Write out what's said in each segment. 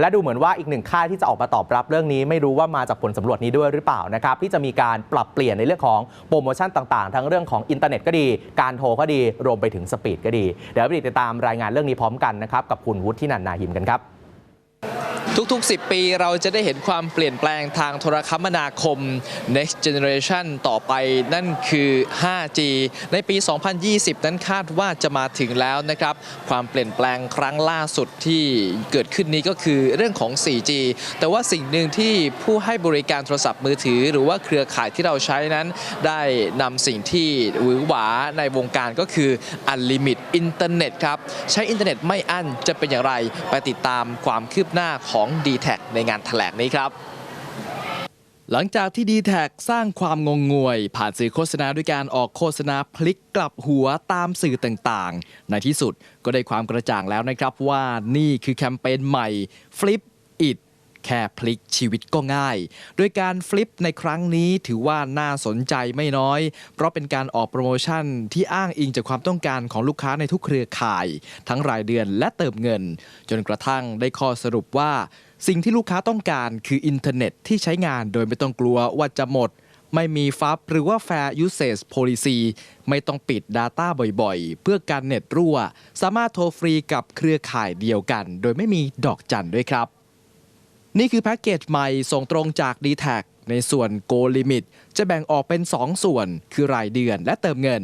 และดูเหมือนว่าอีกหนึ่งค่ายที่จะออกมาตอบรับเรื่องนี้ ไม่รู้ว่ามาจากผลสำรวจนี้ด้วยหรือเปล่านะครับที่จะมีการปรับเปลี่ยนในเรื่องของโปรโมชั่นต่างๆ ทั้งเรื่องของอินเทอร์เน็ตก็ดี การโทรก็ดีรวมไปถึงสปีดก็ดี เดี๋ยวไปติดตามรายงานเรื่องนี้พร้อมกันนะครับกับคุณวุฒินันนาหิมกันครับ ทุกๆ 10 ปีเราจะได้เห็นความเปลี่ยนแปลงทางโทรคมนาคม next generation ต่อไปนั่นคือ 5G ในปี 2020 นั้นคาดว่าจะมาถึงแล้วนะครับ ความเปลี่ยนแปลงครั้งล่าสุดที่เกิดขึ้นนี้ก็คือเรื่องของ 4G แต่ว่าสิ่งหนึ่งที่ผู้ให้บริการโทรศัพท์มือถือ หรือว่าเครือข่ายที่เราใช้นั้น ได้นำสิ่งที่หวือหวาในวงการก็คือ Unlimit อินเทอร์เน็ตครับ ใช้อินเทอร์เน็ตไม่อั้นจะเป็นอย่างไร ไปติดตามความคืบหน้าของ d t แทในงานแถลงนี้ครับ หลังจากที่ d t แทสร้างความงงงวย ผ่านสื่อโฆษณาด้วยการออกโฆษณาพลิกกลับหัวตามสื่อต่างๆ ในที่สุดก็ได้ความกระจ่างแล้วนะครับว่านี่คือแคมเปญใหม่ Flip แค่พลิกชีวิตก็ง่าย โดยการฟลิปในครั้งนี้ถือว่าน่าสนใจไม่น้อย เพราะเป็นการออกโปรโมชั่นที่อ้างอิงจากความต้องการของลูกค้าในทุกเครือข่าย ทั้งรายเดือนและเติมเงิน จนกระทั่งได้ข้อสรุปว่า สิ่งที่ลูกค้าต้องการคืออินเทอร์เน็ตที่ใช้งานโดยไม่ต้องกลัวว่าจะหมดไม่มีฟับหรือว่า Fair Usage Policy ไม่ต้องปิด Data บ่อยๆ เพื่อการเน็ตรั่ว สามารถโทรฟรีกับเครือข่ายเดียวกัน โดยไม่มีดอกจันด้วยครับ นี่คือแพ็กเกจใหม่ส่งตรงจาก d t แทในส่วน Go Limit จะแบ่งออกเป็น 2 ส่วน คือรายเดือนและเติมเงิน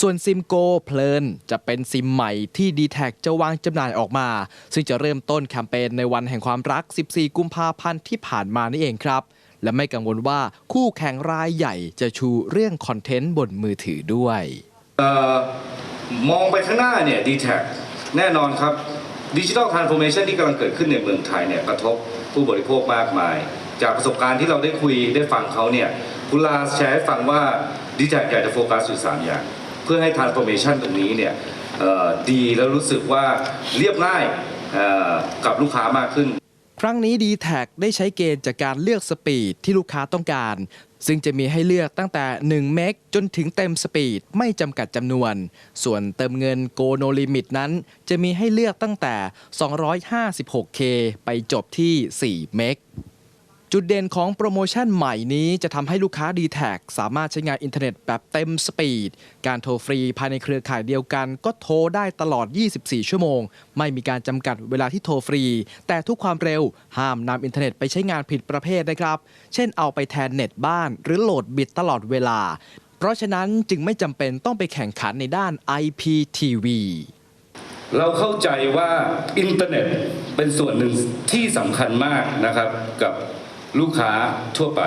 ส่วนซิม Go เพลินจะเป็นซิมใหม่ที่ d t แทจะวางจำหน่ายออกมา ซึ่งจะเริ่มต้นแคมเปญในวันแห่งความรัก 14 กุมภาพันธ์ที่ผ่านมานี่เองครับ และไม่กังวลว่าคู่แข่งรายใหญ่จะชูเรื่องคอนเทนต์บนมือถือด้วยออมองไปข้างหน้าเนี่ยดีแท็แน่นอนครับ ดิจิทัลทรานส์โฟ m มชันที่กำลังเกิดขึ้นในเมืองไทยเนี่ยกระทบผู้บริโภคมากมาย จากประสบการณ์ที่เราได้คุยได้ฟังเขาเนี่ยคุณลาแชร์ให้ฟังว่าดีแท็อยากจะโฟกัสอยู่3อย่าง เพื่อให้ทรานส์โฟ m มชันตรงนี้เนี่ยดีแล้วรู้สึกว่าเรียบง่ายกับลูกค้ามากขึ้น ครั้งนี้ d t แทได้ใช้เกณฑ์จากการเลือกสปีดที่ลูกค้าต้องการ ซึ่งจะมีให้เลือกตั้งแต่ 1 เมกจนถึงเต็มสปีดไม่จำกัดจำนวน ส่วนเติมเงินโกโนลิมิตนั้น จะมีให้เลือกตั้งแต่ 256K ไปจบที่ 4 เมก จุดเด่นของโปรโมชั่นใหม่นี้จะทำให้ลูกค้า d t แทสามารถใช้งานอินเทอร์เน็ตแบบเต็มสปีด การโทรฟรีภายในเครือข่ายเดียวกัน ก็โทรได้ตลอด 24 ชั่วโมง ไม่มีการจำกัดเวลาที่โทรฟรี แต่ทุกความเร็วห้ามนำอินเทอร์เน็ตไปใช้งานผิดประเภทนะครับ เช่นเอาไปแทนเน็ตบ้าน หรือโหลดบิตตลอดเวลา เพราะฉะนั้นจึงไม่จำเป็นต้องไปแข่งขันในด้าน IPTV เราเข้าใจว่าอินเทอร์เน็ตเป็นส่วนหนึ่งที่สำคัญมากนะครับกับ ลูกค้าทั่วไป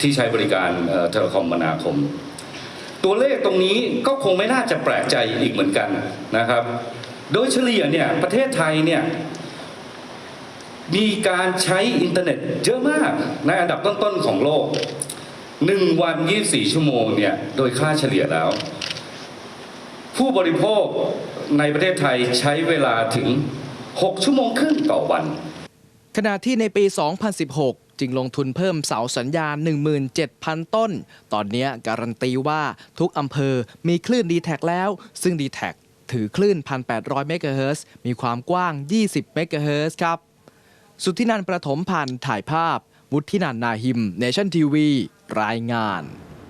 ที่ใช้บริการเอ่อโทรคมนาคม ตัวเลขตรงนี้ก็คงไม่น่าจะแปลกใจอีกเหมือนกันนะครับ โดยเฉลี่ยเนี่ยประเทศไทยเนี่ยมีการใช้อินเทอร์เน็ตเยอะมากในอันดับต้นๆของโลก 1 วัน 24 ชั่วโมงเนี่ยโดยค่าเฉลี่ยแล้ว ผู้บริโภคในประเทศไทยใช้เวลาถึง 6 ชั่วโมงครึ่งต่อวัน ขณะที่ในปี 2016 จึงลงทุนเพิ่มเสาสัญญาณ 17,000 ต้น ตอนนี้การันตีว่าทุกอำเภอมีคลื่นดีแท็แล้ว ซึ่งดีแท็ถือคลื่น 1,800 เมกะเฮิรตซ์มีความกว้าง 20 เมกะเฮิรตซ์ครับ สุทธินันประถมพันธ์ถ่ายภาพ วุฒินันนาหิม เนชั่นทีวี รายงาน